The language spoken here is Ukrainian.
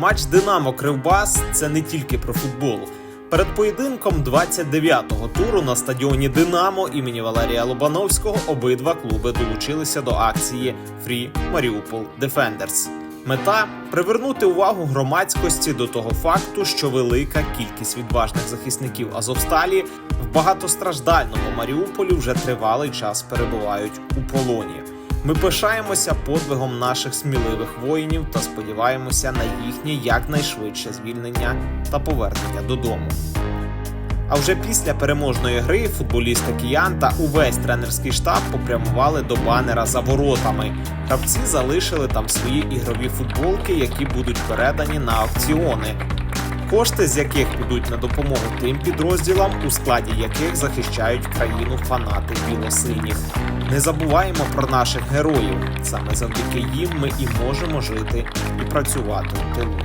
Матч Динамо Кривбас це не тільки про футбол. Перед поєдинком 29-го туру на стадіоні Динамо імені Валерія Лобановського обидва клуби долучилися до акції Free Mariupol Defenders. Мета привернути увагу громадськості до того факту, що велика кількість відважних захисників Азовсталі в багатостраждальному Маріуполі вже тривалий час перебувають у полоні. Ми пишаємося подвигом наших сміливих воїнів та сподіваємося на їхнє якнайшвидше звільнення та повернення додому. А вже після переможної гри футболісти киян та увесь тренерський штаб попрямували до банера за воротами. Гравці залишили там свої ігрові футболки, які будуть передані на аукціони. Кошти з яких підуть на допомогу тим підрозділам, у складі яких захищають країну фанати білосиніх. Не забуваємо про наших героїв. Саме завдяки їм ми і можемо жити і працювати в тилу.